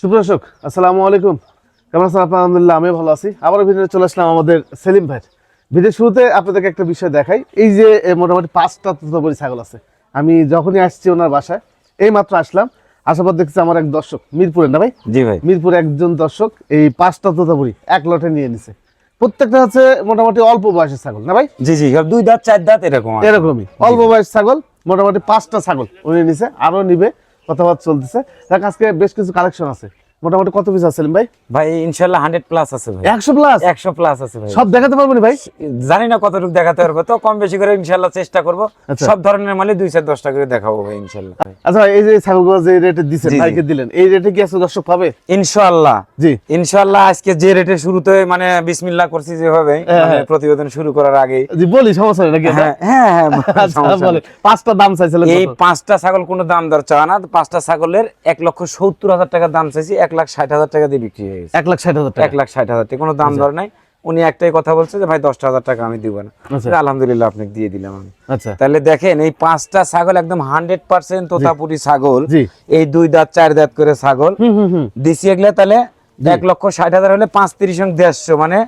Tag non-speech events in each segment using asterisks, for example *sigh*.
সুপ্রদর্শক আসসালামু আলাইকুম। কেমন আছেন? আপনার আলহামদুলিল্লাহ আমি ভালো আছি। আবার ভিডিও চলে আসলাম আমাদের সেলিম ভাই। ভিডিও শুরুতে আপনাদেরকে একটা বিষয় দেখাই। এই যে মোটামুটি পাঁচটা তোতাপুরি ছাগল আছে। আমি যখনই আসছি ওনার বাসায় এই মাত্র আসলাম। আসার পর দেখছি আমার এক দর্শক মিরপুরের না ভাই? জি ভাই। মিরপুর একজন দর্শক এই পাঁচটা তোতাপুরি এক লটে নিয়ে নিছে। প্রত্যেকটা হচ্ছে মোটামুটি অল্প বয়সের ছাগল না ভাই? জি জি সব দুই দাঁত চার দাঁত এরকম এরকমই। অল্প বয়স ছাগল মোটামুটি পাঁচটা ছাগল উনি নিছে আরও নিবে। কথাবার্তা চলতেছে। দেখ আজকে বেশ কিছু কালেকশন আছে। মোটামুটি কত পিস আছে ভাই? ভাই ইনশাল্লাহ হান্ড্রেড প্লাস আছে ভাই। একশো প্লাস একশো প্লাস আছে ভাই। সব দেখাতে পারব না ভাই? জানি না কতটুকু দেখাতে পারব তো কম বেশি করে ইনশাল্লাহ চেষ্টা করব। আচ্ছা। সব ধরনের মালে দুই চার দশটা করে দেখাবো ভাই ইনশাল্লাহ আচ্ছা এই যে ছাগলগুলো যে রেটে জি। ভাইকে দিলেন এই রেটে কি আছে দর্শক পাবে? ইনশাল্লাহ জি। ইনশাল্লাহ আজকে যে রেটে শুরুতে মানে বিসমিল্লাহ করছি যেভাবে হ্যাঁ, মানে হ্যাঁ। প্রতিবেদন শুরু করার আগে জি বলি সমস্যা নাকি হ্যাঁ হ্যাঁ হ্যাঁ আচ্ছা বলে পাঁচটা দাম চাইছিলেন এই পাঁচটা ছাগল কোনো দাম দর চাওয়া না পাঁচটা ছাগলের এক লক্ষ সত্তর হাজার টাকা দাম চাইছি এক লাখ ষাট হাজার টাকা দিয়ে বিক্রি হয়ে গেছে। এক লাখ ষাট হাজার টাকা। এক লাখ ষাট হাজার টাকা। কোনো দাম দর নাই। উনি একটাই কথা বলছে যে ভাই দশটা হাজার টাকা আমি দিব না। আচ্ছা। আলহামদুলিল্লাহ আপনাকে দিয়ে দিলাম আমি। আচ্ছা। তাহলে দেখেন এই পাঁচটা ছাগল একদম হান্ড্রেড পার্সেন্ট তোতাপুরি ছাগল। এই দুই দাঁত চার দাঁত করে ছাগল। দিছি এগুলা তাহলে এক লক্ষ ষাট হাজার হলে পাঁচ তিরিশ দেড়শো মানে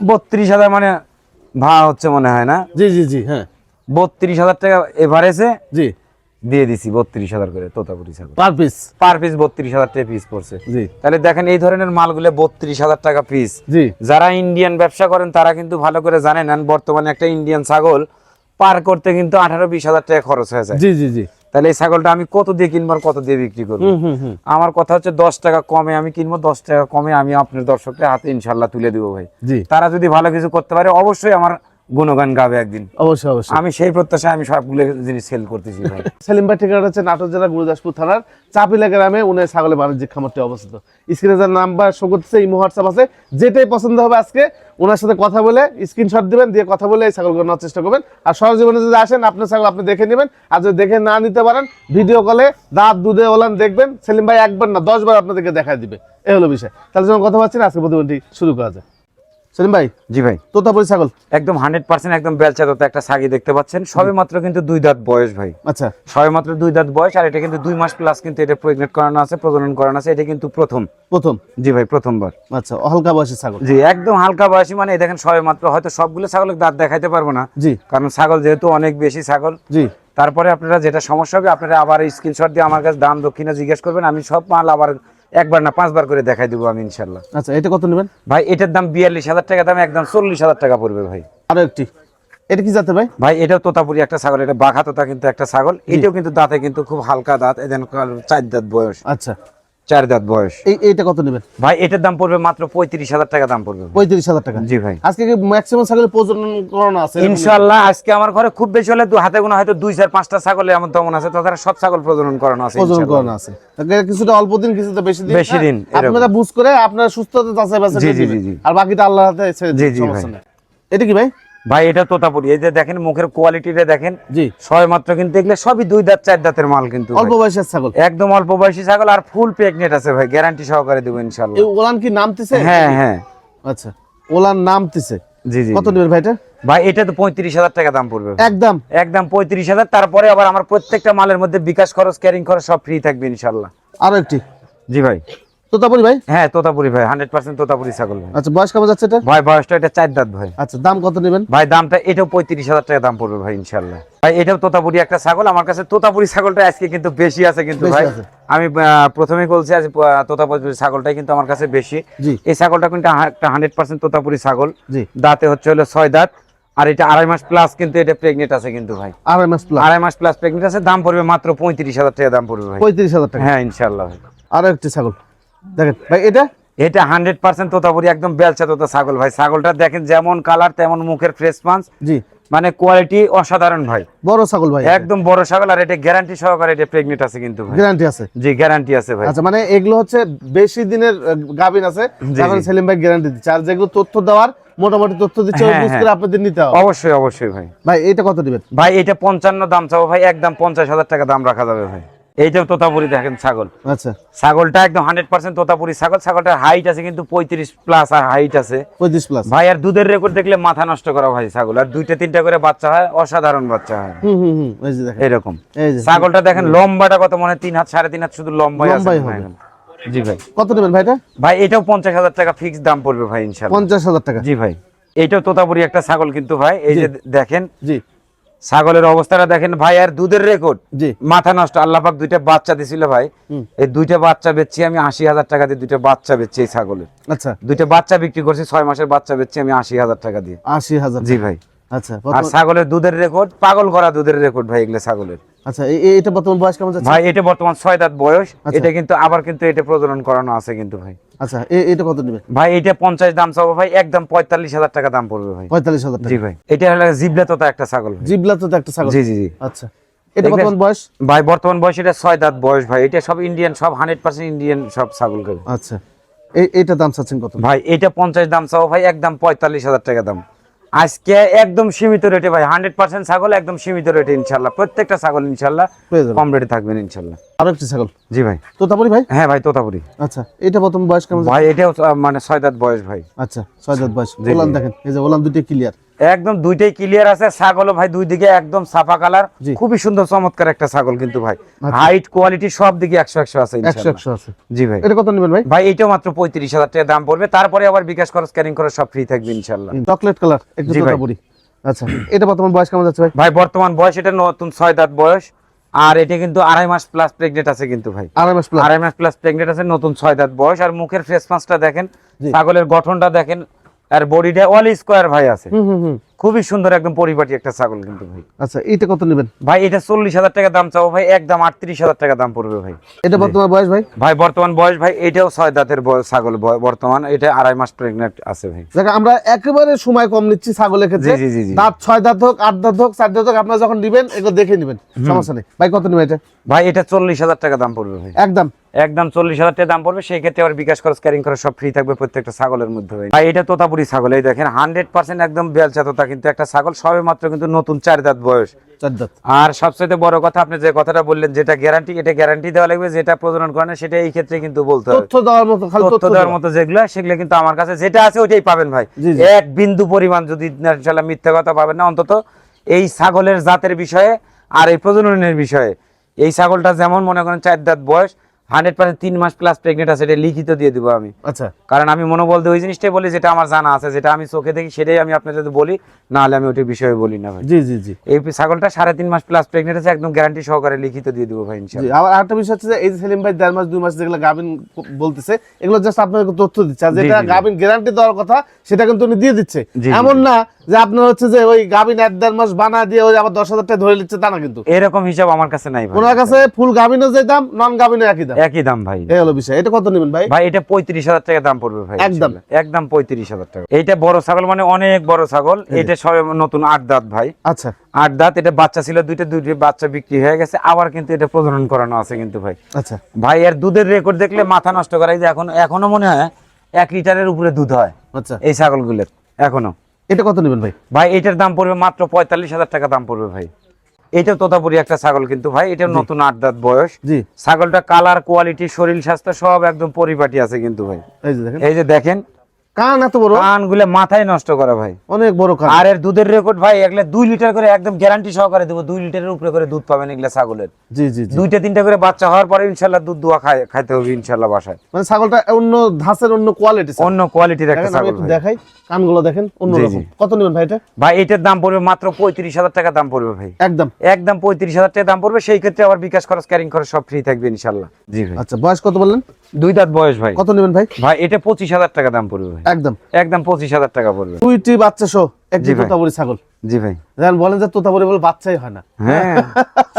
বত্রিশ হাজার মানে ভাড়া হচ্ছে মনে হয় না? জি জি জি হ্যাঁ। বত্রিশ হাজার টাকা এভারেজে জি। দিয়ে দিছি বত্রিশ হাজার করে তোতাপুরি ছাগল। পার পিস পার পিস বত্রিশ হাজার টাকা পিস পড়ছে। জি। তাহলে দেখেন এই ধরনের মালগুলো বত্রিশ হাজার টাকা পিস জি। যারা ইন্ডিয়ান ব্যবসা করেন তারা কিন্তু ভালো করে জানেন বর্তমানে একটা ইন্ডিয়ান ছাগল পার করতে কিন্তু আঠারো বিশ হাজার টাকা খরচ হয়ে যায়। জি জি জি। তাহলে এই ছাগলটা আমি কত দিয়ে কিনবো কত দিয়ে বিক্রি করব? আমার কথা হচ্ছে দশ টাকা কমে আমি কিনবো দশ টাকা কমে আমি আপনার দর্শকদের হাতে ইনশাল্লাহ তুলে দিব ভাই। তারা যদি ভালো কিছু করতে পারে অবশ্যই আমার গুণগান গাবে একদিন। অবশ্যই অবশ্যই। আমি সেই প্রত্যাশায় আমি সবগুলো জিনিস সেল করতেছি ভাই। *laughs* সেলিম ভাই ঠিকানা হচ্ছে নাটোর জেলা গুরুদাসপুর থানার চাপিলা গ্রামে উনি ছাগলের বাণিজ্যিক খামারটি অবস্থিত। স্ক্রিনে যার নাম্বার শো করতেছে এই হোয়াটসঅ্যাপ আছে যেটাই পছন্দ হবে আজকে ওনার সাথে কথা বলে স্ক্রিনশট দিবেন দিয়ে কথা বলে এই ছাগলগুলো নেওয়ার চেষ্টা করবেন। আর সরজীবনে যদি আসেন আপনার ছাগল আপনি দেখে নেবেন আর যদি দেখে না নিতে পারেন ভিডিও কলে দাঁত দুধে ওলান দেখবেন। সেলিম ভাই একবার না দশবার আপনাদেরকে দেখা দিবে। এই হলো বিষয়। তাহলে যখন কথা পাচ্ছি না আজকে প্রতিদিনটি শুরু করা যায় সেলিম ভাই? জি ভাই। তোতাপুরি ছাগল। একদম হান্ড্রেড পার্সেন্ট একদম বেলচা তো একটা সাগি দেখতে পাচ্ছেন। সবে মাত্র কিন্তু দুই দাঁত বয়স ভাই। আচ্ছা। সবে মাত্র দুই দাঁত বয়স আর এটা কিন্তু দুই মাস প্লাস কিন্তু এটা প্রেগনেন্ট করানো আছে প্রজনন করানো আছে। এটা কিন্তু প্রথম। প্রথম? জি ভাই প্রথমবার। আচ্ছা হালকা বয়সের ছাগল। জি একদম হালকা বয়সী মানে দেখেন সবে মাত্র হয়তো সবগুলো ছাগলের দাঁত দেখাইতে পারব না। জি। কারণ ছাগল যেহেতু অনেক বেশি ছাগল। জি। তারপরে আপনারা যেটা সমস্যা হবে আপনারা আবার স্ক্রিনশট দিয়ে আমার কাছে দাম দক্ষিণে জিজ্ঞেস করবেন। আমি সব মাল আবার একবার না পাঁচবার করে দেখাই দেবো আমি ইনশাল্লাহ। আচ্ছা এটা কত নেবেন? ভাই এটার দাম বিয়াল্লিশ হাজার টাকা দাম একদম চল্লিশ হাজার টাকা পড়বে ভাই। আরও একটি। এটা কি জানতে ভাই? ভাই এটাও তোতাপুরি একটা ছাগল এটা বাঘা তোতা কিন্তু একটা ছাগল। এটাও কিন্তু দাঁতে কিন্তু খুব হালকা দাঁত এদের চার দাঁত বয়স। আচ্ছা। চার দাঁত বয়স এইটা কত নেবেন ভাই এটার দাম পড়বে মাত্র পঁয়ত্রিশ হাজার টাকা দাম পড়বে পঁয়ত্রিশ হাজার টাকা জি ভাই আজকে ম্যাক্সিমাম ছাগলের প্রজনন করানো আছে ইনশাল্লাহ আজকে আমার ঘরে খুব বেশি হলে হাতে গোনা হয়তো দুই চার পাঁচটা ছাগলে আমার দমন আছে তাছাড়া সব ছাগল প্রজনন করানো আছে প্রজনন। করানো আছে কিছুটা অল্প দিন কিছুটা বেশি দিন বেশি হ্যাঁ? দিন, এরকম। আপনারা বুঝ করে আপনারা সুস্থতা যাচাই বাছাই জি, জি, জি, জি। আর বাকিটা আল্লাহর হাতে জি, জি, ভাই। এটা কি ভাই ভাই এটা তোতাপুরি। এই যে দেখেন মুখের কোয়ালিটিটা দেখেন জি। ছয় মাত্র কিন্তু এগুলো সবই দুই দাঁত চার দাঁতের মাল কিন্তু অল্প। বয়সের ছাগল। একদম অল্প বয়সী ছাগল আর ফুল প্রেগনেন্ট আছে ভাই গ্যারান্টি সহকারে দেবো ইনশাল্লাহ ওলান কি নামতেছে? হ্যাঁ হ্যাঁ। আচ্ছা ওলান নামতেছে। জি জি কত। নেবেন ভাইটা ভাই এটা তো পঁয়ত্রিশ হাজার টাকা দাম পড়বে। একদম। একদম পঁয়ত্রিশ হাজার তারপরে আবার আমার প্রত্যেকটা মালের মধ্যে বিকাশ খরচ ক্যারিং খরচ সব ফ্রি থাকবে ইনশাল্লাহ আরও একটি। জি ভাই। তোতাপুরি ভাই? হ্যাঁ তোতাপুরি ভাই হান্ড্রেড পার্সেন্ট তোতাপুরি ছাগল ভাই। আচ্ছা বয়স কেমন যাচ্ছে এটা? ভাই বয়সটা এটা চার দাঁত ভাই। আচ্ছা দাম কত নেবেন? ভাই দামটা এটাও পঁয়ত্রিশ হাজার টাকা দাম পড়বে ভাই ইনশাল্লাহ ভাই এটাও তোতাপুরি একটা ছাগল। আমার কাছে তোতাপুরি ছাগলটা আজকে কিন্তু বেশি আছে কিন্তু ভাই। আমি প্রথমেই বলছি আজ তোতাপুরি ছাগলটাই কিন্তু আমার কাছে বেশি। এই ছাগলটা কিন্তু একটা হান্ড্রেড পার্সেন্ট তোতাপুরি ছাগল। দাঁতে হচ্ছে হলো ছয় দাঁত। আর এটা আড়াই মাস প্লাস কিন্তু এটা প্রেগনেন্ট আছে কিন্তু ভাই। আড়াই মাস প্লাস আড়াই মাস প্লাস প্রেগনেন্ট আছে দাম পড়বে মাত্র পঁয়ত্রিশ হাজার টাকা দাম পড়বে ভাই। পঁয়ত্রিশ হাজার টাকা। হ্যাঁ ইনশাল্লাহ ভাই। আরও একটি ছাগল। দেখেন ভাই এটা? এটা হান্ড্রেড পার্সেন্ট তোতাপুরি একদম বেলচা তোতা ছাগল ভাই। ছাগলটা দেখেন যেমন কালার তেমন মুখের ফ্রেশ পাঞ্চ জি। মানে কোয়ালিটি অসাধারণ ভাই। বড় ছাগল ভাই। একদম বড় ছাগল আর এটা গ্যারান্টি সহকারে এটা প্রেগনেন্ট আছে কিন্তু ভাই। গ্যারান্টি আছে? জি গ্যারান্টি আছে ভাই। আচ্ছা মানে এগুলো হচ্ছে বেশি দিনের গাভিন আছে। তারপরে সেলিম ভাই গ্যারান্টি দিচ্ছে। আর যেগুলো তথ্য দেওয়ার মোটামুটি তথ্য দিচ্ছে ওই হ্যাঁ, বুঝ হ্যাঁ। করে আপনাদের নিতে হবে। অবশ্যই অবশ্যই ভাই। ভাই এটা কত দিবেন? ভাই এটা পঞ্চান্ন দাম চাবো ভাই। একদম পঞ্চাশ হাজার টাকা দাম রাখা যাবে ভাই। এইটাও তোতাপুরি দেখেন ছাগল। আচ্ছা। ছাগলটা একদম হান্ড্রেড পার্সেন্ট তোতাপুরি। ছাগল ছাগলটার হাইট আছে কিন্তু পঁয়ত্রিশ প্লাস আর হাইট আছে। পঁয়ত্রিশ প্লাস ভাই আর দুধের রেকর্ড দেখলে মাথা নষ্ট করা ভাই ছাগল। আর দুইটা তিনটা করে বাচ্চা হয় অসাধারণ বাচ্চা হয়। এরকম। ছাগলটা দেখেন। লম্বাটা কত মনে হয় তিন হাত সাড়ে তিন হাত শুধু লম্বাই আছে। জি ভাই। কত নেবেন ভাই এটা? ভাই এটাও পঞ্চাশ হাজার টাকা ফিক্সড দাম পড়বে ভাই ইনশাল্লাহ পঞ্চাশ হাজার টাকা। জি ভাই। এটাও তোতাপুরি একটা ছাগল কিন্তু ভাই এই যে দেখেন। জি। ছাগলের অবস্থাটা দেখেন ভাই আর দুধের রেকর্ড মাথা নষ্ট। আল্লাপাক দুইটা বাচ্চা দিছিল ভাই। এই দুইটা বাচ্চা বেচছি আমি আশি হাজার টাকা দিয়ে দুইটা বাচ্চা বেচছি এই ছাগলের। আচ্ছা। দুইটা বাচ্চা বিক্রি করছি ছয় মাসের বাচ্চা বেচছি আমি আশি হাজার টাকা দিয়ে। আশি হাজার জি ভাই। আচ্ছা আর ছাগলের দুধের রেকর্ড পাগল করা দুধের রেকর্ড ভাই এগুলো ছাগলের। আচ্ছা এ- এ- এটা বর্তমান বয়স কেমন যাচ্ছে? ভাই এটা বর্তমান ছয় দাঁত বয়স আচ্ছা। এটা কিন্তু আবার কিন্তু এটা প্রজনন করানো আছে কিন্তু ভাই। আচ্ছা এটা কত নেবেন ভাই এটা পঞ্চাশ দাম চাবো ভাই একদম পঁয়তাল্লিশ হাজার টাকা দাম পড়বে ভাই। পঁয়তাল্লিশ হাজার টাকা। জি ভাই এটা হলো জিবলা তোতা একটা ছাগল জিবলা তো একটা ছাগল। জি জি জি। আচ্ছা এটা বর্তমান বয়স? ভাই বর্তমান বয়স এটা ছয় দাঁত বয়স ভাই এটা সব ইন্ডিয়ান সব হান্ড্রেড পার্সেন্ট ইন্ডিয়ান সব ছাগল করে। আচ্ছা এইটা দাম চাচ্ছেন কত? ভাই এটা পঞ্চাশ দাম চাও ভাই একদম পঁয়তাল্লিশ হাজার টাকা দাম। আজকে একদম সীমিত রেটে ভাই হান্ড্রেড পার্সেন্ট ছাগল একদম সীমিত রেটে ইনশাল্লাহ। প্রত্যেকটা ছাগল ইনশাল্লাহ কম রেটে থাকবেন ইনশাল্লাহ। আরও একটি ছাগল? জি ভাই। তোতাপুরি ভাই? হ্যাঁ ভাই তোতাপুরি। আচ্ছা এটা বর্তমান বয়স কেমন ভাই এটাও মানে ছয় দাঁত বয়স ভাই। আচ্ছা ছয় দাঁত বয়স। ওলান দেখেন এই যে ওলান দুটি ক্লিয়ার একদম দুইটাই ক্লিয়ার আছে ছাগলও ভাই দুই দিকে একদম সাফা কালার খুবই সুন্দর চমৎকার একটা ছাগল কিন্তু ভাই। আচ্ছা। হাইট কোয়ালিটি সব দিকে একশো একশো আছে একশো একশো আছে। জি ভাই। এটা কত নেবেন ভাই? ভাই এটাও মাত্র পঁয়ত্রিশ হাজার টাকা দাম পড়বে। তারপরে আবার বিকাশ খরচ ক্যারিং করে সব ফ্রি থাকবে ইনশাল্লাহ চকলেট কালার আচ্ছা এটা বর্তমান বয়স কেমন যাচ্ছে ভাই? ভাই বর্তমান বয়স এটা নতুন ছয় দাঁত বয়স। আর এটা কিন্তু আড়াই মাস প্লাস প্রেগনেন্ট আছে কিন্তু ভাই। আড়াই মাস প্লাস আড়াই মাস প্লাস প্রেগনেন্ট আছে নতুন ছয় দাঁত বয়স। আর মুখের ফেস মাসটা দেখেন ছাগলের গঠনটা দেখেন আর বডিটা অল স্কোয়ার ভাই আছে। খুবই সুন্দর একদম পরিপাটি একটা ছাগল কিন্তু ভাই। আচ্ছা এটা কত নেবেন? ভাই এটা চল্লিশ হাজার টাকা দাম চাও ভাই একদম আটত্রিশ হাজার টাকা দাম পড়বে ভাই। এটা বর্তমান বয়স ভাই? ভাই বর্তমান বয়স ভাই এটাও ছয় দাঁতের ছাগল বর্তমান এটা আড়াই মাস প্রেগনেন্ট আছে ভাই। দেখেন আমরা একেবারে সময় কম নিচ্ছি ছাগলের ক্ষেত্রে। জি, জি, জি, জি। দাঁত ছয় দাঁত হোক আট দাঁত হোক চার দাঁত হোক আপনারা যখন নিবেন এগুলো দেখে নিবেন। সমস্যা নেই। ভাই কত নেবেন এটা? ভাই এটা চল্লিশ হাজার টাকা দাম পড়বে ভাই। একদম। একদম চল্লিশ হাজার টাকা দাম পড়বে সেই ক্ষেত্রে আবার বিকাশ খরচ ক্যারিং করে সব ফ্রি থাকবে প্রত্যেকটা ছাগলের মধ্যে ভাই। এটা তোতাপুরি ছাগল এই দেখেন হান্ড্রেড পার্সেন্ট একদম বেলচা তোতা কিন্তু একটা ছাগল সবে মাত্র কিন্তু নতুন চার দাঁত বয়স। আর সবচেয়ে বড় কথা আপনি যে কথাটা বললেন যেটা গ্যারান্টি এটা গ্যারান্টি দেওয়া লাগবে যেটা প্রজনন করে না সেটা এই ক্ষেত্রে কিন্তু বলতে হবে। তথ্য দেওয়ার মতো তথ্য তথ্য দেওয়ার মতো যেগুলো সেগুলো কিন্তু আমার কাছে যেটা আছে ওইটাই পাবেন ভাই। এক বিন্দু পরিমাণ যদি মিথ্যা কথা পাবেন না অন্তত এই ছাগলের জাতের বিষয়ে আর এই প্রজননের বিষয়ে। এই ছাগলটা যেমন মনে করেন চার দাঁত বয়স হান্ড্রেড পার্সেন্ট তিন মাস প্লাস প্রেগনেন্ট আছে এটা লিখিত দিয়ে দিব আমি। আচ্ছা। কারণ আমি মনোবল দিয়ে ওই জিনিসটাই বলি যেটা আমার জানা আছে যেটা আমি চোখে দেখি সেটাই আমি আপনাদের বলি না হলে আমি ওইটার বিষয়ে বলি না ভাই। জি জি জি। এই ছাগলটা সাড়ে তিন মাস প্লাস প্রেগনেন্ট আছে একদম গ্যারান্টি সহকারে লিখিত দিয়ে দিব ভাই জি ইনশাল্লাহ। আবার আরেকটা বিষয় হচ্ছে যে এই সেলিম ভাই দেড় মাস দুই মাস যেগুলো গাভিন বলতেছে এগুলো জাস্ট আপনাকে তথ্য দিচ্ছে। আর যেটা। গাভিন গ্যারান্টি দেওয়ার কথা সেটা কিন্তু উনি দিয়ে দিচ্ছে। এমন না যে আপনার হচ্ছে যে ওই গাভিন এক দেড় মাস বানা দিয়ে ওই আবার দশ হাজার টাকা ধরে নিচ্ছে তা না কিন্তু। এরকম হিসাব আমার কাছে নাই ওনার কাছে ফুল গাভিনও যে দাম নন গাভিনও একই দাম। একই দাম ভাই। এই হলো বিষয়। এটা কত নেবেন ভাই? ভাই এটা পঁয়ত্রিশ হাজার টাকা দাম পড়বে ভাই একদম। একদম পঁয়ত্রিশ হাজার টাকা। এইটা বড় ছাগল মানে অনেক বড় ছাগল। এটা সবে নতুন আট দাঁত ভাই। আচ্ছা। আট দাঁত এটা বাচ্চা ছিল দুইটা দুইটা বাচ্চা বিক্রি হয়ে গেছে। আবার কিন্তু এটা প্রজনন করানো আছে কিন্তু ভাই। আচ্ছা। ভাই এর দুধের রেকর্ড দেখলে মাথা নষ্ট করা। যে এখন এখনও মনে হয় এক লিটারের উপরে দুধ হয় আচ্ছা। এই ছাগলগুলোর এখনও। এটা কত নেবেন ভাই? ভাই এটার দাম পড়বে মাত্র পঁয়তাল্লিশ হাজার টাকা দাম পড়বে ভাই। এটা তোতাপুরি একটা ছাগল কিন্তু ভাই এটা নতুন আট দাঁত বয়স। জি। ছাগলটা কালার কোয়ালিটি শরীর স্বাস্থ্য সব একদম পরিপাটি আছে কিন্তু ভাই। এই যে দেখেন। এই যে দেখেন কান এত বড়? কানগুলো মাথায় নষ্ট করা ভাই। অনেক বড় কান। আর এর দুধের রেকর্ড ভাই এগুলো লিটার করে একদম গ্যারান্টি সহকারে দেবো। লিটারের উপরে করে দুধ পাবেন এগুলা ছাগলের। জি জি দুইটা তিনটা করে বাচ্চা হওয়ার পরে দুধ দোয়া খায় খাইতে হবে বাসায়। মানে ছাগলটা অন্য ধাঁচের অন্য কোয়ালিটি অন্য কোয়ালিটির একটা দেখেন ছাগল ভাই। দেখাই কানগুলো দেখেন অন্য রকম। কত নেবেন ভাই এটা? ভাই এটার দাম পড়বে মাত্র পঁয়ত্রিশ হাজার টাকা দাম পড়বে ভাই। একদম। একদম পঁয়ত্রিশ হাজার টাকা দাম পড়বে সেই ক্ষেত্রে আবার বিকাশ খরচ ক্যারিং খরচ সব ফ্রি থাকবে ইনশাল্লাহ। জি ভাই আচ্ছা বয়স কত বললেন? দুই দাঁত বয়স ভাই। কত নেবেন ভাই? ভাই এটা পঁচিশ হাজার টাকা দাম পড়বে একদম। একদম পঁচিশ হাজার টাকা পড়বে। দুইটি বাচ্চা সহ একটি ছাগল। জি ভাই। যেমন বলেন যে তোতাপুরি বলে বাচ্চাই হয় না। হ্যাঁ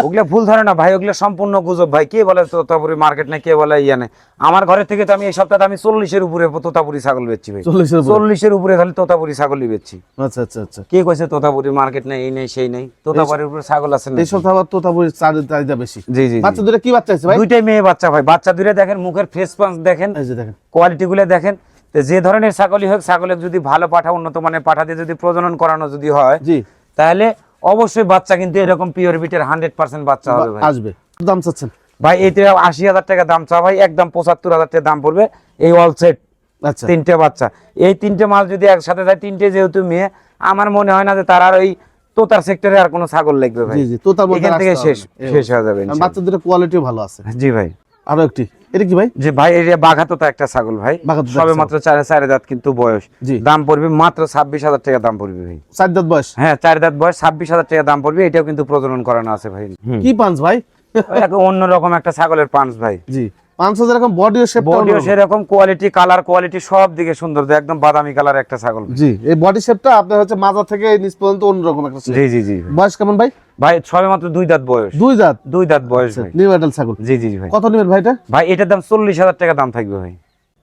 ওগুলা ভুল ধরে না ভাই ওগুলা সম্পূর্ণ গুজব ভাই। কে বলে তোতাপুরি মার্কেট কে বলে ইয়া নেই? আমার ঘরের থেকে তো আমি এই সপ্তাহে আমি চল্লিশের উপরে তোতাপুরি ছাগল বেচছি ভাই। চল্লিশের উপরে। উপরে খালি তোতাপুরি ছাগলই বেচছি। আচ্ছা আচ্ছা আচ্ছা। কে কইছে তোতাপুরি মার্কেট নেই এই নেই সেই নেই? তোতাপুরির উপরে ছাগল আছে না এই সপ্তাহে আবার তোতাপুরির চাহিদা বেশি। জি জি। বাচ্চা দুটো কি বাচ্চা আছে ভাই? দুইটাই মেয়ে বাচ্চা ভাই। বাচ্চা দুইটা দেখেন মুখের ফেস পাঞ্চ দেখেন এই যে দেখেন। কোয়ালিটি গুলো দেখেন। তো যে ধরনের ছাগলই হোক ছাগলের যদি ভালো পাঠা উন্নত মানের পাঠা দিয়ে যদি প্রজনন করানো যদি হয় জি। তাহলে অবশ্যই বাচ্চা কিন্তু এরকম পিওর বিটের হান্ড্রেড পার্সেন্ট বাচ্চা হবে ভাই। আসবে। দাম চাচ্ছেন? ভাই এইটা আশি হাজার টাকা দাম চা ভাই একদম পঁচাত্তর হাজার টাকা দাম পড়বে এই অল সেট আচ্ছা। তিনটে বাচ্চা। এই তিনটে মাল যদি একসাথে যায় তিনটে যেহেতু মেয়ে আমার মনে হয় না যে তার আর ওই তোতার সেক্টরে আর কোনো ছাগল লাগবে ভাই। জি জি তোতার মধ্যে এখান থেকে শেষ শেষ হয়ে যাবে আর ইনশাআল্লাহ। বাচ্চা দুটো কোয়ালিটিও ভালো আছে। জি ভাই। আরও একটি। এটা কি ভাই? যে ভাই এই বাঘাতো একটা ছাগল ভাই। সবে মাত্র চার চার দাঁত কিন্তু বয়স। দাম পড়বে মাত্র ছাব্বিশ হাজার টাকা দাম পড়বে ভাই। চার দাঁত বয়স? হ্যাঁ চার দাঁত বয়স ছাব্বিশ হাজার টাকা দাম পড়বে এটাও কিন্তু প্রজনন করানো আছে ভাই। কি পাঞ্চ ভাই? অন্য অন্যরকম একটা ছাগলের পাঁচ ভাই। জি। পাঁচ হাজার বডিও শেপ বডিও সেরকম কোয়ালিটি কালার কোয়ালিটি সব দিকে সুন্দর একদম বাদামি কালার একটা ছাগল। জি এই বডি শেপটা আপনার হচ্ছে মাজা থেকে নিচ পর্যন্ত অন্যরকম একটা জি জি জি। বয়স কেমন ভাই? ভাই সবে মাত্র দুই দাঁত বয়স। দুই দাঁত? দুই দাঁত বয়স নিউ অ্যাডাল্ট ছাগল। জি জি জি ভাই। কত নেবেন ভাইটা ভাই এটার দাম চল্লিশ হাজার টাকা দাম থাকবে ভাই।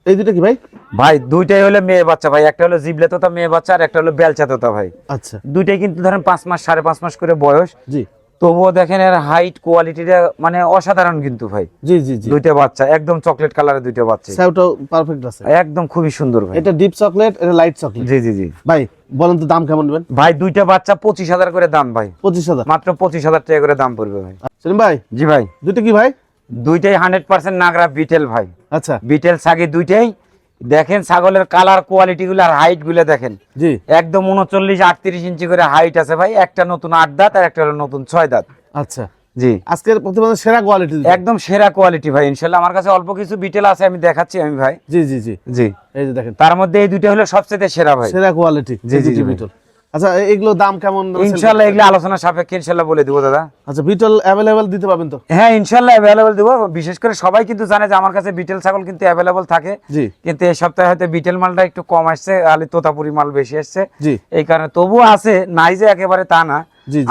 এই দুটো কি ভাই? ভাই দুইটাই হলো মেয়ে বাচ্চা ভাই। একটা হলো জিবলে তোতা মেয়ে বাচ্চা আর একটা হলো বেলচা তোতা ভাই। আচ্ছা। দুইটাই কিন্তু ধরেন পাঁচ মাস সাড়ে পাঁচ মাস করে বয়স। জি। তবুও দেখেন এর হাইট কোয়ালিটিটা মানে অসাধারণ কিন্তু ভাই। জি জি জি। দুইটা বাচ্চা একদম চকলেট কালারের দুইটা বাচ্চা। স্যাউটাও পারফেক্ট আছে। একদম খুবই সুন্দর ভাই। এটা ডিপ চকলেট এটা লাইট চকলেট জি জি জি। ভাই বলেন তো দাম কেমন নেবেন? ভাই দুইটা বাচ্চা পঁচিশ হাজার করে দাম ভাই। পঁচিশ হাজার। মাত্র পঁচিশ হাজার টাকা করে দাম পড়বে ভাই। সেলিম ভাই? জি ভাই। দুটো কি ভাই? দুইটাই হান্ড্রেড পার্সেন্ট নাগরা বিটেল ভাই। আচ্ছা। বিটেল ছাগি দুইটাই। দেখেন ছাগলের কালার কোয়ালিটি গুলো আর হাইটগুলো দেখেন। জি। একদম উনচল্লিশ আটত্রিশ ইঞ্চি করে হাইট আছে ভাই। একটা নতুন আট দাঁত আর একটা হলো নতুন ছয় দাঁত। আচ্ছা। জি। আজকের প্রতিবেদন সেরা কোয়ালিটি একদম সেরা কোয়ালিটি ভাই ইনশাল্লাহ। আমার কাছে অল্প কিছু বিটেল আছে আমি দেখাচ্ছি আমি ভাই। জি জি জি। জি। এই যে দেখেন। তার মধ্যে এই দুইটা হলো সবচেয়ে সেরা ভাই। সেরা কোয়ালিটি জি, জি, জি, বিটল আচ্ছা এগুলো দাম কেমন ইনশাল্লাহ এগুলো আলোচনা সাপেক্ষে ইনশাল্লাহ বলে দিব দাদা। আচ্ছা বিটল অ্যাভেলেবেল দিতে পারবেন তো? হ্যাঁ ইনশাল্লাহ অ্যাভেলেবল দেবো। বিশেষ করে সবাই কিন্তু জানে যে আমার কাছে বিটেল ছাগল কিন্তু অ্যাভেলেবল থাকে। জি। কিন্তু এই সপ্তাহে হয়তো বিটেল মালটা একটু কম আসছে আলি তোতাপুরি মাল বেশি আসছে। জি। এই কারণে তবুও আছে নাই যে একেবারে তা না।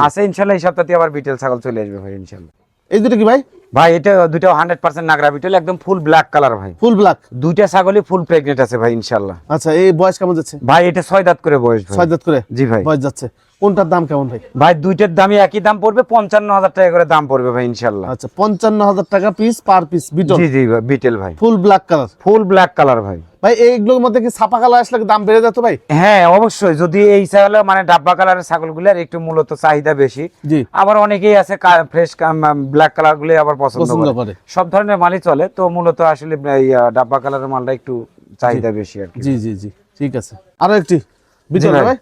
আছে ইনশাল্লাহ এই সপ্তাহে আবার বিটেল ছাগল চলে আসবে ভাই ইনশাল্লাহ এই দুটো কি ভাই? ভাই এটা দুটো হান্ড্রেড পার্সেন্ট নাগরা বিটেল একদম ফুল ব্ল্যাক কালার ভাই। ফুল ব্ল্যাক দুইটা ছাগলই ফুল প্রেগনেন্ট আছে ভাই ইনশাল্লাহ আচ্ছা এই বয়স কেমন যাচ্ছে? ভাই এটা ছয় দাঁত করে বয়স ছয় দাঁত করে? জি ভাই। বয়স যাচ্ছে। কোনটার দাম কেমন ভাই? ভাই দুইটার দামই একই দাম পড়বে পঞ্চান্ন হাজার টাকা করে দাম পড়বে ভাই ইনশাল্লাহ আচ্ছা পঞ্চান্ন হাজার টাকা পিস পার পিস বিটল। জি জি বিটেল ভাই। Full black colour full black colour ভাই। ভাই এইগুলোর মধ্যে কি ছাপা কালার আসলে দাম বেড়ে যেত ভাই? হ্যাঁ অবশ্যই। যদি এই ছাগল মানে ডাব্বা কালারের ছাগলগুলোর একটু মূলত চাহিদা বেশি জি। আবার অনেকেই আছে ফ্রেশ ব্ল্যাক কালারগুলো আবার পছন্দ করে। সব ধরনের মালই চলে তো মূলত আসলে এই, ডাব্বা কালারের মালটা একটু চাহিদা বেশি আর কি। জি জি জি। ঠিক আছে। আরও একটি। বিটল ভাই।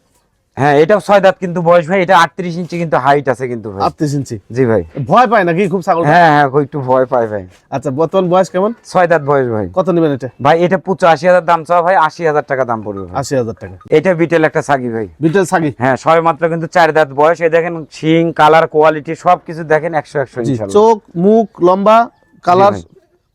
হ্যাঁ এটাও ছয় দাঁত কিন্তু বয়স ভাই এটা আটত্রিশ ইঞ্চি কিন্তু হাইট আছে কিন্তু ভাই। আটত্রিশ ইঞ্চি? জি ভাই। ভয় পায় নাকি? খুব ছাগল হ্যাঁ হ্যাঁ একটু ভয় পাই ভাই। আচ্ছা বর্তমান বয়স কেমন? ছয় দাঁত বয়স ভাই। কত নেবেন এটা? ভাই এটা পঁচাশি হাজার দাম চাওয়া ভাই আশি হাজার টাকা দাম পড়বে আশি হাজার টাকা। এটা বিটেল একটা ছাগি ভাই। বিটল ছাগি? হ্যাঁ সবে মাত্র কিন্তু চার দাঁত বয়স। এই দেখেন শিং কালার কোয়ালিটি সবকিছু দেখেন একশো একশো চোখ মুখ লম্বা কালার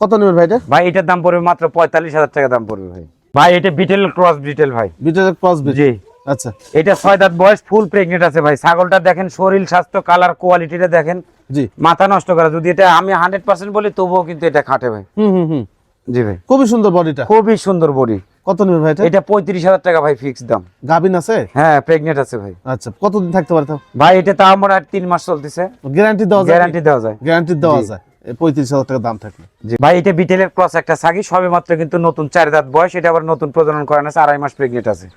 কত নেবেন ভাই এটা? ভাই এটার দাম পড়বে মাত্র পঁয়তাল্লিশ হাজার টাকা দাম পড়বে ভাই। ভাই এটা বিটেল ক্রস বিটেল ভাই। বিটলের ক্রস জি। আচ্ছা। এটা ছয় দাঁত বয়স ফুল প্রেগনেন্ট আছে ভাই। ছাগলটা দেখেন শরীর স্বাস্থ্য কালার কোয়ালিটিটা দেখেন। জি। মাথা নষ্ট করে। যদি এটা আমি হান্ড্রেড পার্সেন্ট বলি তবুও কিন্তু এটা খাটে ভাই। হুম হুম হুম। জি ভাই। খুবই সুন্দর বডিটা খুবই সুন্দর বডি কত নেবেন ভাই এটা? পঁয়ত্রিশ হাজার টাকা ভাই ফিক্স দাম। গাবিন আছে? হ্যাঁ প্রেগনেন্ট আছে ভাই। আচ্ছা কতদিন থাকতে পারে ভাই এটা তাও আমার আর তিন মাস চলতেছে। গ্যারান্টি দেওয়া যায়? গ্যারান্টি দেওয়া যায়। গ্যারান্টি দেওয়া যায়। পঁয়ত্রিশ হাজার টাকা দাম থাকবে জি। ভাই এটা বিটেলের ক্রস একটা ছাগি সবে মাত্র কিন্তু নতুন চার দাঁত বয়স এটা আবার নতুন প্রজনন করানো আছে আড়াই মাস প্রেগনেন্ট আছে।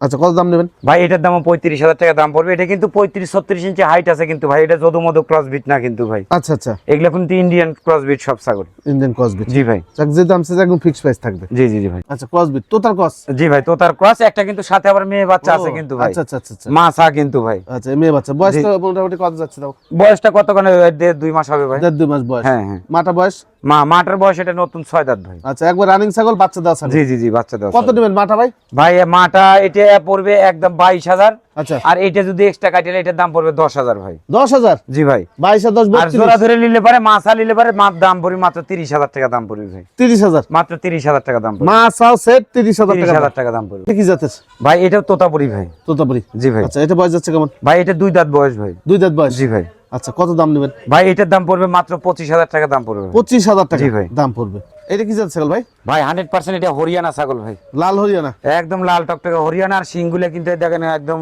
আচ্ছা কত দাম নেবেন? ভাই এটার দাম পঁয়ত্রিশ হাজার টাকা দাম পড়বে। এটা কিন্তু পঁয়ত্রিশ ছত্রিশ ইঞ্চি হাইট আছে কিন্তু ভাই এটা যদু মধু ক্রস বিট না কিন্তু ভাই। আচ্ছা আচ্ছা। এগুলো কিন্তু ইন্ডিয়ান ক্রস বিট সব ছাগল। ইন্ডিয়ান ক্রস বিট জি ভাই। যে দাম সে একদম ফিক্স প্রাইস থাকবে। জি জি জি ভাই। আচ্ছা ক্রস বিট টোটাল ক্রস জি ভাই তো তার ক্রস একটা কিন্তু সাথে আবার মেয়ে বাচ্চা আছে কিন্তু ভাই। আচ্ছা আচ্ছা আচ্ছা আচ্ছা। মাসা কিন্তু ভাই। আচ্ছা মেয়ে বাচ্চা। বয়স তো মোটামুটি কত যাচ্ছে তাও? বয়সটা কতক্ষণে দেড় দুই মাস হবে ভাই। দেড় দুই মাস বয়স। হ্যাঁ হ্যাঁ। মাটা বয়স? মা মাটার বয়স এটা নতুন ছয় দাঁত ভাই। আচ্ছা একবার রানিং ছাগল বাচ্চা দেওয়া জি জি জি বাচ্চা দেওয়া কত নেবেন মাটা ভাই? ভাই মাটা এটা পড়বে একদম বাইশ হাজার। আচ্ছা। আর এটা যদি এক্সট্রা কাটিলে এটার দাম পড়বে দশ হাজার ভাই। দশ হাজার? জি ভাই। বাইশ দশ আর জোড়া ধরে নিলে পারে মাছা নিলে পারে দাম পড়বে মাত্র তিরিশ হাজার টাকা দাম পড়বে ভাই। তিরিশ হাজার? মাত্র তিরিশ হাজার টাকা দাম মাছাও সেট তিরিশ হাজার তিরিশ টাকা হাজার টাকা দাম পড়বে। দাম। কি জাতের? ভাই এটাও তোতাপুরি ভাই। তোতাপুরি। জি ভাই। আচ্ছা এটা বয়স যাচ্ছে কেমন? ভাই এটা দুই দাঁত বয়স ভাই। দুই দাঁত বয়স? জি ভাই। আচ্ছা কত দাম নেবেন? ভাই এটার দাম পড়বে মাত্র পঁচিশ হাজার টাকা দাম পড়বে পঁচিশ হাজার টাকা ভাই। দাম পড়বে। এটা কি জাত ছাগল ভাই? ভাই হান্ড্রেড পার্সেন্ট এটা হরিয়ানা ছাগল ভাই। লাল হরিয়ানা? একদম লাল টকটকে হরিয়ানা আর শিংগুলো কিন্তু দেখেন একদম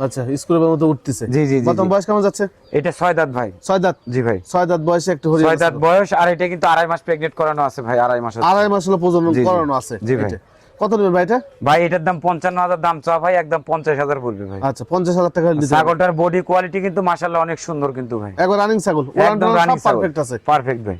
আচ্ছা স্কুলের মতো উঠতেছে। জি জি প্রথম বয়স কেমন যাচ্ছে? এটা ছয় দাঁত ভাই। ছয় দাঁত? জি ভাই। ছয় দাঁত বয়সে একটু ছয় দাঁত বয়স আর এটা কিন্তু আড়াই মাস প্রেগনেন্ট করানো আছে ভাই আড়াই মাস আড়াই মাস হলো প্রজনন। করানো আছে। জি ভাই। কত নেবেন ভাই এটা? ভাই এটার দাম পঞ্চান্ন হাজার দাম চাওয়া ভাই একদম পঞ্চাশ হাজার পড়বে ভাই। আচ্ছা পঞ্চাশ হাজার টাকা ছাগলটার বডি কোয়ালিটি কিন্তু মাশাল্লাহ অনেক সুন্দর কিন্তু ভাই। একবার রানিং ছাগল। পারফেক্ট আছে। পারফেক্ট ভাই।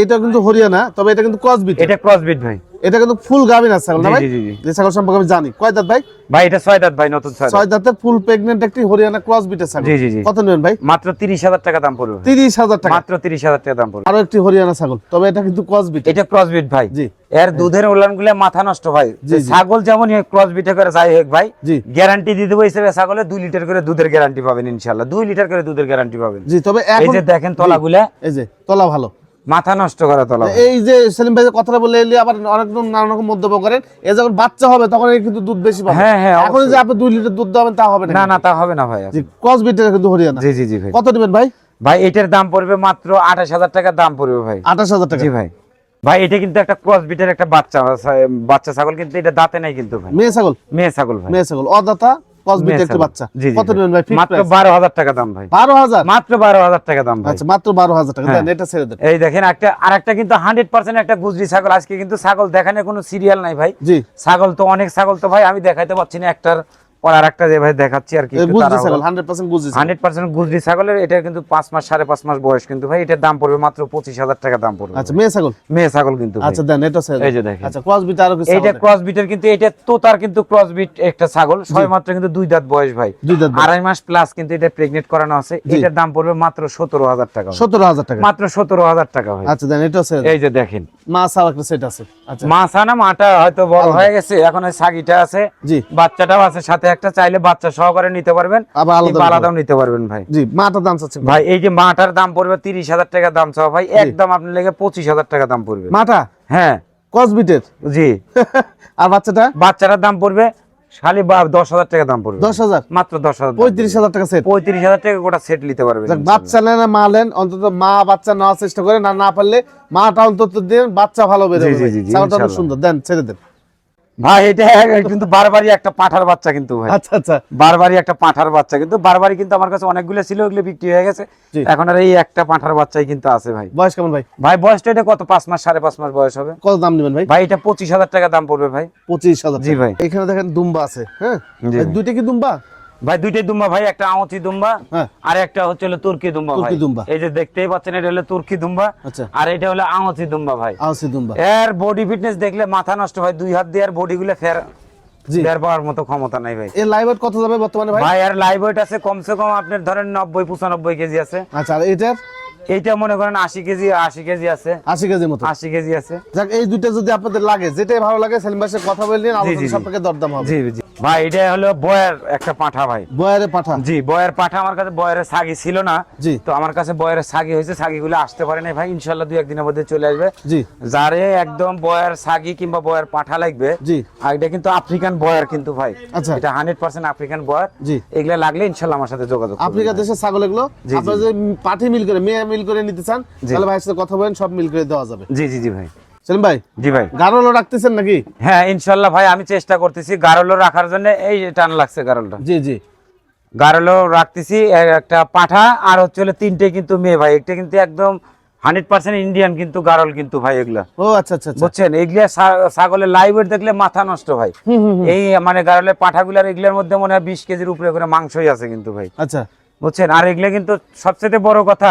এটা কিন্তু হরিয়ানা তবে এটা কিন্তু ক্রসবিট এটা ক্রসবিট ভাই। এটা কিন্তু ফুল গাভিন আছে না ভাই? জি, জি, জি। যে ছাগল সম্পর্কে আমি জানি। কয় দাঁত ভাই? ভাই এটা ছয় দাঁত ভাই নতুন ছয় ছয় দাঁতের ফুল প্রেগনেন্ট একটি হরিয়ানা ক্রসবিটের ছাগল। জি, জি, জি। কত নেবেন ভাই? মাত্র তিরিশ হাজার টাকা দাম পড়বে ভাই। তিরিশ হাজার টাকা। মাত্র তিরিশ হাজার টাকা দাম পড়বে। আরও একটি হরিয়ানা ছাগল তবে এটা কিন্তু ক্রসবিট এটা ক্রসবিট ভাই। জি। এর দুধের উলানগুলো মাথা নষ্ট জি। ছাগল যেমন ক্রস বিটে করে যাই হোক ভাই জি। গ্যারান্টি দিয়ে দেবো হিসেবে ছাগলে দুই লিটার করে দুধের গ্যারান্টি পাবেন ইনশাল্লাহ দুই লিটার করে দুধের গ্যারান্টি পাবেন। জি তবে এই যে দেখেন তলাগুলা। এই যে তলা ভালো। মাথা নষ্ট করা তলা এই যে সেলিম ভাই কথাটা বলে এলি আবার অনেক নানা রকম মন্তব্য করেন। এ যখন বাচ্চা হবে তখন কিন্তু দুধ বেশি পাবে। হ্যাঁ, হ্যাঁ, এখন যে আপনি দুই লিটার দুধ দেবেন তা হবে না। না না তা হবে না ভাই। জি ক্রসবিটের কিন্তু হরিয়ানা। জি জি জি ভাই। কত নেবেন ভাই? ভাই এটার দাম পড়বে মাত্র আঠাশ হাজার টাকা দাম পড়বে ভাই। আঠাশ হাজার টাকা। জি ভাই। ভাই এটা কিন্তু একটা ক্রস বিটের একটা বাচ্চা বাচ্চা ছাগল কিন্তু এটা দাঁতে নাই কিন্তু ভাই। মেয়ে ছাগল? মেয়ে ছাগল ভাই। মেয়ে ছাগল। অদাতা বাচ্চা। কত নেবেন ভাই? মাত্র টাকা দাম ভাই। বারো হাজার? মাত্র বারো হাজার টাকা দাম ভাই। আচ্ছা মাত্র বারো হাজার টাকা। হ্যাঁ। দেন এটা ছেড়ে দেন। এই দেখেন একটা আর একটা কিন্তু হান্ড্রেড পার্সেন্ট একটা গুজরি ছাগল। আজকে কিন্তু ছাগল দেখানোর কোনো সিরিয়াল নাই ভাই। জি। ছাগল তো অনেক ছাগল তো ভাই আমি দেখাইতে পারছি না একটার। পর আর একটা যে ভাই দেখাচ্ছি আর কি গুজরি ছাগলের এটা কিন্তু পাঁচ মাস সাড়ে পাঁচ মাস বয়স কিন্তু ভাই এটার দাম পড়বে মাত্র পঁচিশ হাজার টাকা দাম পড়বে আচ্ছা মেয়ে ছাগল? মেয়ে ছাগল কিন্তু আচ্ছা দেন এটা এই যে দেখেন। আচ্ছা ক্রসবিট আরও কিছু এইটা ক্রস বিটের কিন্তু এটা তো তার কিন্তু ক্রস বিট একটা ছাগল ছয় মাত্র কিন্তু দুই দাঁত বয়স ভাই। দুই দাঁত আড়াই মাস প্লাস কিন্তু এটা প্রেগনেন্ট করানো আছে। এটার দাম পড়বে মাত্র সতেরো হাজার টাকা সতেরো হাজার টাকা। মাত্র সতেরো হাজার টাকা ভাই। আচ্ছা দেন এটা এই যে দেখেন। মা ছাড়া একটা সেট আছে। আচ্ছা। মা ছানা মাটা হয়তো বড় হয়ে গেছে এখন ছাগিটা আছে। জি। বাচ্চাটাও আছে সাথে একটা চাইলে বাচ্চা সহকারে নিতে পারবেন। আবার আলাদাও নিতে পারবেন ভাই। জি মাটা দাম চাচ্ছে ভাই। এই যে মাটার দাম পড়বে তিরিশ হাজার টাকা দাম চাও ভাই একদম আপনার লেগে পঁচিশ হাজার টাকা দাম পড়বে। মাটা? হ্যাঁ। ক্রসবিটের জি। *laughs* আর বাচ্চাটা? বাচ্চাটার দাম পড়বে খালি দশ হাজার টাকা দাম পড়বে। দশ হাজার? মাত্র দশ হাজার পঁয়ত্রিশ হাজার টাকা সেট পঁয়ত্রিশ হাজার টাকা গোটা সেট নিতে পারবেন যাক, বাচ্চা নেন মা নেন অন্তত মা বাচ্চা নেওয়ার চেষ্টা করে না না পারলে মাটা অন্তত দিন বাচ্চা ভালো বেরোবে। সুন্দর। দেন ছেড়ে দেন। ভাই এটা কিন্তু বারবারই একটা পাঠার বাচ্চা কিন্তু ভাই। আচ্ছা আচ্ছা। বারবারই একটা পাঠার বাচ্চা কিন্তু বারবারই কিন্তু আমার কাছে অনেকগুলো ছিল ওগুলো বিক্রি হয়ে গেছে। এখন আর এই একটা পাঁঠার বাচ্চাই কিন্তু আছে ভাই। বয়স কেমন ভাই? ভাই বয়সটা এটা কত? পাঁচ মাস সাড়ে পাঁচ মাস বয়স হবে। কত দাম নেবেন ভাই? ভাই এটা পঁচিশ হাজার টাকা দাম পড়বে ভাই। পঁচিশ হাজার জি ভাই। এখানে দেখেন দুম্বা আছে হ্যাঁ? দুইটা কি দুম্বা? ভাই দুইটাই দুম্বা ভাই একটা আঙচি দুম্বা হ্যাঁ। আর একটা হচ্ছে হলো তুর্কি দুম্বা ভাই। দুম্বা। এই যে দেখতেই পাচ্ছেন এটা হলো তুর্কি দুম্বা আচ্ছা। আর এটা হলো আঙচি দুম্বা ভাই। আলসি দুম্বা। এর বডি ফিটনেস দেখলে মাথা নষ্ট হয় দুই হাত দিয়ে আর বডি গুলো ফের জি। পাওয়ার মতো ক্ষমতা নাই ভাই। এর লাইভ কত যাবে বর্তমানে ভাই? ভাই আর লাইভ ওয়েট আছে কমসে কম আপনার ধরেন নব্বই পঁচানব্বই কেজি আছে। আচ্ছা এটার? এইটা মনে করেন আশি কেজি আশি কেজি আছে। আশি কেজির মতো। আশি কেজি আছে। যাক এই দুইটা যদি আপনাদের লাগে যেটাই ভালো লাগে সেলিম ভাইয়ের কথা বলে নিন আলোচনা সাপেক্ষে দরদাম হবে। জি জি। ভাই এটা হলো বয়ের একটা পাঠা ভাই। বয়ারে পাঠা? জি বয়ের পাঠা আমার কাছে বয়ের সাগি ছিল না। জি। তো আমার কাছে বয়ের সাগি হয়েছে সাগিগুলো আসতে পারে না ভাই। ইনশাল্লাহ দুই একদিনের মধ্যে চলে আসবে। জি। যারে একদম বয়ের সাগি কিংবা বয়ের পাঠা লাগবে জি। আর এটা কিন্তু আফ্রিকান বয়ার কিন্তু ভাই। আচ্ছা। এটা হান্ড্রেড পার্সেন্ট আফ্রিকান বয়ার। জি। এগুলা লাগলে ইনশাল্লাহ আমার সাথে যোগাযোগ আফ্রিকা ভাই। দেশের ছাগল এগুলো? আপনারা যদি পাঠি মিল করে মেয়ে মিল করে নিতে চান তাহলে ভাইয়ের সাথে কথা বলেন সব মিল করে দেওয়া যাবে। জি জি জি ভাই। সেলিম ভাই জি ভাই। গারলও রাখতেছেন নাকি? হ্যাঁ ইনশাল্লাহ ভাই আমি চেষ্টা করতেছি গারলো রাখার জন্য এই টান লাগছে গারলটা। জি জি। গারলো রাখতেছি একটা পাঠা আর হচ্ছে হলো তিনটে কিন্তু মেয়ে ভাই একটা কিন্তু একদম হান্ড্রেড পার্সেন্ট ইন্ডিয়ান কিন্তু গারল কিন্তু ভাই এগুলা। ও আচ্ছা আচ্ছা আচ্ছা। বুঝছেন? এগুলা ছাগলের লাইভ দেখলে মাথা নষ্ট ভাই। এই মানে গারলের পাঠাগুলার এগুলোর মধ্যে মনে হয় বিশ কেজির উপরে করে মাংসই আছে কিন্তু ভাই। আচ্ছা। বুঝছেন? আর এগুলো কিন্তু সবচেয়ে বড় কথা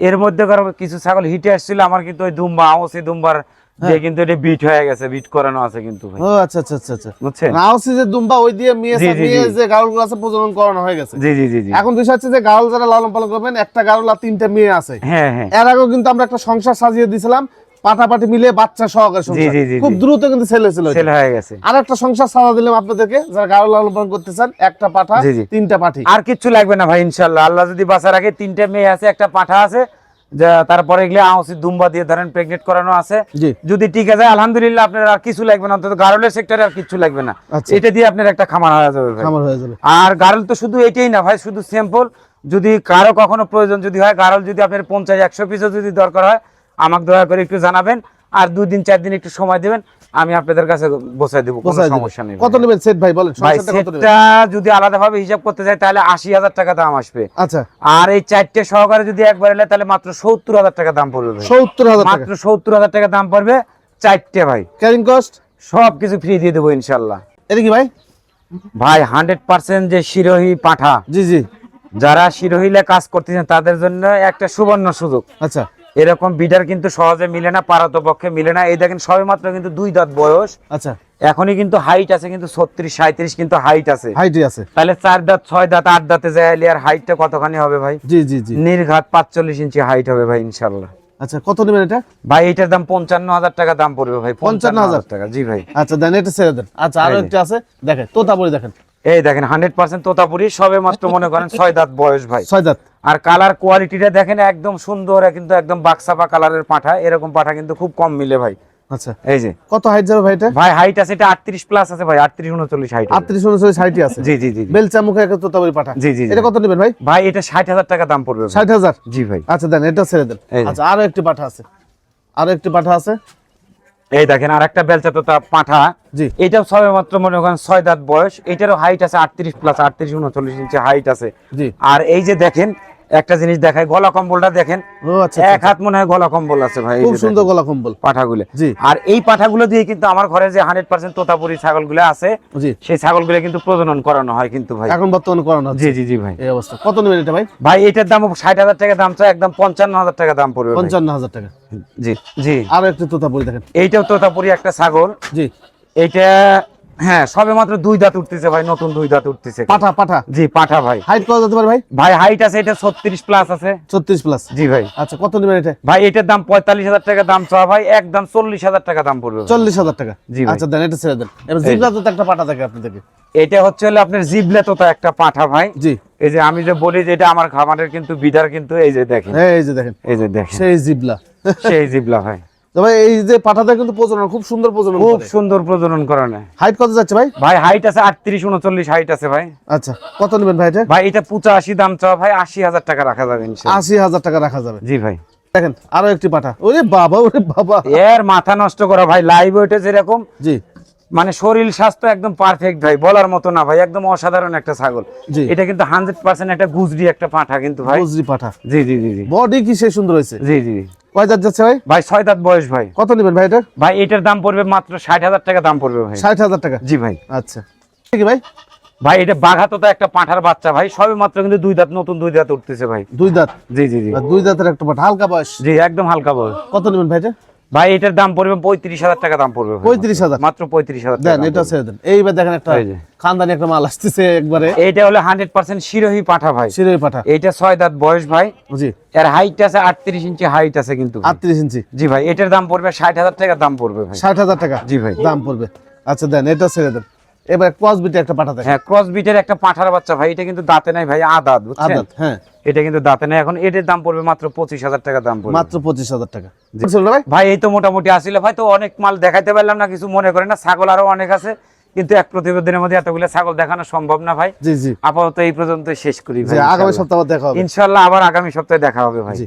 এর মধ্যে কিছু ছাগল হিটে আসছিল আমার কিন্তু ওই দুম্বা আওসি দুম্বার হ্যাঁ। দিয়ে কিন্তু এটা বিট হয়ে গেছে বিট করানো আছে কিন্তু ও আচ্ছা আচ্ছা আচ্ছা আচ্ছা। বুঝছেন? নাওসি যে দুম্বা ওই দিয়ে মেয়ে মেয়ে। যে আছে প্রজনন করানো হয়ে গেছে। জি জি জি জি। এখন বিষয় হচ্ছে যে গারল যারা লালন পালন করবেন একটা গারল আর তিনটা মেয়ে আছে। হ্যাঁ হ্যাঁ। এর আগে কিন্তু আমরা একটা সংসার সাজিয়ে দিয়েছিলাম পাটাপাটি মিলে বাচ্চা সহকারে খুব দ্রুত কিন্তু ছেলে ছিল সেল হয়ে গেছে। আর একটা সংসার সাজা দিলাম আপনাদেরকে যারা গারল লালন পালন করতে চান একটা পাঠা। তিনটা পাঠি। আর কিচ্ছু লাগবে না ভাই ইনশাল্লাহ আল্লাহ যদি বাঁচার আগে তিনটে মেয়ে আছে একটা পাঠা আছে তারপরে এগুলো আউসি দুম্বা দিয়ে ধরেন প্রেগনেন্ট করানো আছে। যদি ঠিক আছে আলহামদুলিল্লাহ আপনার আর কিছু লাগবে না অন্তত গারলের সেক্টরে আর কিছু লাগবে না। আচ্ছা। এটা দিয়ে আপনার একটা খামার হয়ে যাবে খামার হয়ে যাবে। আর গারল তো শুধু এটাই না ভাই শুধু স্যাম্পল যদি কারও কখনো প্রয়োজন যদি হয় গারল যদি আপনার পঞ্চাশ একশো পিসও যদি দরকার হয় আমাকে দয়া করে একটু জানাবেন আর দুই দিন চার দিন একটু সময় দেবেন আমি আপনাদের কাছে বসাই দেবো কোনো সমস্যা নেই। কত নেবেন সেট ভাই বলেন ভাই সেটটা যদি আলাদাভাবে হিসাব করতে চাই তাহলে আশি হাজার টাকা দাম আসবে। আচ্ছা। আর এই চারটে সহকারে যদি একবার এলে তাহলে মাত্র সত্তর হাজার টাকা দাম পড়বে। সত্তর হাজার টাকা। মাত্র সত্তর হাজার টাকা দাম পড়বে চারটে ভাই। ক্যারিং কস্ট সব কিছু ফ্রি দিয়ে দেবো ইনশাল্লাহ এটা কি ভাই? ভাই হান্ড্রেড পার্সেন্ট যে শিরোহী পাঠা। জি জি। যারা শিরোহিলে কাজ করতেছেন তাদের জন্য একটা সুবর্ণ সুযোগ। আচ্ছা। এরকম বিডার কিন্তু সহজে মিলে না পারত পক্ষে মিলে না। এই দেখেন সবে মাত্র কিন্তু দুই দাঁত বয়স। আচ্ছা। এখনই কিন্তু হাইট আছে কিন্তু ছত্রিশ সাঁত্রিশ কিন্তু হাইট আছে। হাইটই আছে। তাহলে চার দাঁত ছয় দাঁত আট দাঁতে যায় আর হাইটটা কতখানি হবে ভাই? জি জি জি। নির্ঘাত পাঁচচল্লিশ ইঞ্চি হাইট হবে ভাই ইনশাল্লাহ আচ্ছা কত নেবেন এটা? ভাই এটার দাম পঞ্চান্ন হাজার টাকা দাম পড়বে ভাই পঞ্চান্ন হাজার টাকা। জি ভাই। আচ্ছা দেন এটা ছেড়ে দেন। আচ্ছা আরও একটা আছে। দেখেন তোতাপুরি দেখেন। এই দেখেন হান্ড্রেড পার্সেন্ট তোতাপুরি সবে মাত্র মনে করেন ছয় দাঁত বয়স ভাই। ছয় দাঁত। আর কালার কোয়ালিটিটা দেখেন একদম সুন্দর কিন্তু একদম বাক্সাপা কালারের পাঠা। এরকম পাঠা কিন্তু খুব কম মিলে ভাই। আচ্ছা। এই যে। কত হাইট যাবে ভাই এটা? ভাই হাইট আছে এটা আটত্রিশ প্লাস আছে ভাই আটত্রিশ উনচল্লিশ হাইট হাইটই আছে। জি জি জি। বেলচা মুখে একটা পাঠা। জি, জি। এটা কত নেবেন ভাই? ভাই এটা ষাট হাজার টাকা দাম পড়বে ভাই। ষাট হাজার? জি ভাই। আচ্ছা দেন এটা ছেড়ে দেন। আচ্ছা আরও একটি পাঠা আছে। আরও একটি পাঠা আছে। এই দেখেন আর একটা বেলচা তোতা পাঠা। জি। এটাও সবে মাত্র মনে করেন ছয় দাঁত বয়স। এটারও হাইট আছে আটত্রিশ প্লাস আটত্রিশ উনচল্লিশ ইঞ্চি হাইট আছে। জি। আর এই যে দেখেন একটা জিনিস দেখায় গলা কম্বলটা দেখেন। আচ্ছা এক হাত মনে হয় গলা কম্বল আছে ভাই খুব সুন্দর গলা কম্বল। পাঠাগুলো। আর এই পাঠাগুলো দিয়ে কিন্তু আমার ঘরে যে হান্ড্রেড পার্সেন্ট তোতাপুরি ছাগলগুলো আছে সেই ছাগলগুলো কিন্তু প্রজনন করানো হয় কিন্তু ভাই। এখন বর্তমানে করানো জি জি জি ভাই। এই অবস্থা। কত নেবেন এটা ভাই? ভাই এটার দাম ষাট হাজার টাকা দাম চাই একদম পঞ্চান্ন হাজার টাকা দাম পড়বে পঞ্চান্ন হাজার টাকা। জি জি। আরও একটি তোতাপুরি দেখেন। এইটাও তোতাপুরি একটা ছাগল। জি। এইটা হ্যাঁ সবে মাত্র দুই দাঁত উঠতেছে ভাই নতুন দুই দাঁত উঠতেছে। পাঠা পাঠা? জি পাঠা ভাই। হাইট কত যেতে পারে ভাই? ভাই হাইট আছে এটা ছত্রিশ প্লাস আছে। ছত্রিশ প্লাস জি ভাই। আচ্ছা কত নেবেন এটা? ভাই এটার দাম পঁয়তাল্লিশ হাজার টাকা দাম চাওয়া ভাই একদম চল্লিশ হাজার টাকা দাম পড়বে ভাই। চল্লিশ হাজার টাকা? জি ভাই। আচ্ছা দেন এটা ছেড়ে দেন। এবার জিবলা তো একটা পাঠা থাকে আপনাদেরকে। এটা হচ্ছে হলো আপনার জিবলে তোতা একটা পাঠা ভাই। জি। এই যে আমি যে বলি যে এটা আমার খামারের কিন্তু বিডার কিন্তু এই যে দেখেন। এই যে দেখেন। এই যে দেখেন। সেই জিবলা। সেই জিবলা ভাই। তবে এই যে পাঠাটা কিন্তু প্রজনন খুব সুন্দর প্রজনন খুব সুন্দর প্রজনন করানো হাইট কত যাচ্ছে ভাই? ভাই হাইট আছে আটত্রিশ উনচল্লিশ হাইট আছে ভাই। আচ্ছা কত নেবেন ভাই এটা? ভাই এটা পঁচাশি দাম চাওয়া ভাই আশি হাজার টাকা রাখা যাবে। আশি হাজার টাকা রাখা যাবে। জি ভাই। দেখেন আরও একটি পাঠা। ওরে বাবা ওরে বাবা। এর মাথা নষ্ট করা ভাই লাইভ ওয়েটে যেরকম জি। মানে শরীর স্বাস্থ্য একদম পারফেক্ট ভাই বলার মতো না ভাই একদম অসাধারণ একটা ছাগল। জি। এটা কিন্তু হান্ড্রেড পার্সেন্ট একটা গুজরি একটা পাঠা কিন্তু ভাই। বুঝলি পাঠা। জি জি জি জি। বডি কি সে সুন্দর হয়েছে? জি জি। কয় দাঁত যাচ্ছে ভাই? ভাই ছয় দাঁত বয়স ভাই। কত নেবেন ভাই এটা? ভাই এটার দাম পড়বে মাত্র ষাট হাজার টাকা দাম পড়বে ভাই। ষাট হাজার টাকা? জি ভাই। আচ্ছা। ঠিক ভাই? ভাই এটা বাঘাতোতা একটা পাঁঠার বাচ্চা ভাই সবে মাত্র কিন্তু দুই দাঁত নতুন দুই দাঁত উঠতেছে ভাই। দুই দাঁত? জি জি জি। দুই দাঁতের একটা পাঠা হালকা বয়স? জি একদম হালকা বয়স। কত নেবেন ভাই এটা? ভাই এটার দাম পড়বে পঁয়ত্রিশ হাজার টাকা দাম পড়বে পঁয়ত্রিশ হাজার। মাত্র পঁয়ত্রিশ হাজার দেন এটা ছেড়ে দেন। এইবার দেখেন একটা খানদানি একটা মাল আসতেছে একবারে। এটা হলো হান্ড্রেড পার্সেন্ট শিরোহী পাঠা ভাই। শিরোহী পাঠা। এটা ছয় দাঁত বয়স ভাই। জি। এর হাইট আছে আটত্রিশ ইঞ্চি হাইট আছে কিন্তু আটত্রিশ ইঞ্চি। জি ভাই এটার দাম পড়বে ষাট হাজার টাকা দাম পড়বে ভাই। ষাট হাজার টাকা জি ভাই। দাম পড়বে। আচ্ছা দেন এটা ছেড়ে দেন। এবার ক্রস বিটে একটা পাঠা দেখেন। হ্যাঁ ক্রস বিটের একটা পাঁঠার বাচ্চা ভাই এটা কিন্তু দাঁতে নাই ভাই আদাত বুঝছেন? হ্যাঁ। এটা কিন্তু দাঁতে নাই। এখন এটার দাম পড়বে মাত্র পঁচিশ হাজার টাকা দাম পড়বে। মাত্র পঁচিশ হাজার টাকা। ভাই? ভাই এই তো মোটামুটি আসিল ভাই তো অনেক মাল দেখাইতে পারলাম না কিছু মনে করে না ছাগল আরও অনেক আছে কিন্তু এক প্রতিবেদনের মধ্যে এতগুলো ছাগল দেখানো সম্ভব না ভাই। জি জি। আপাতত এই পর্যন্ত শেষ করি ভাই আগামী। সপ্তাহে দেখা হবে। ইনশাল্লাহ আবার আগামী সপ্তাহে দেখা হবে ভাই। জি।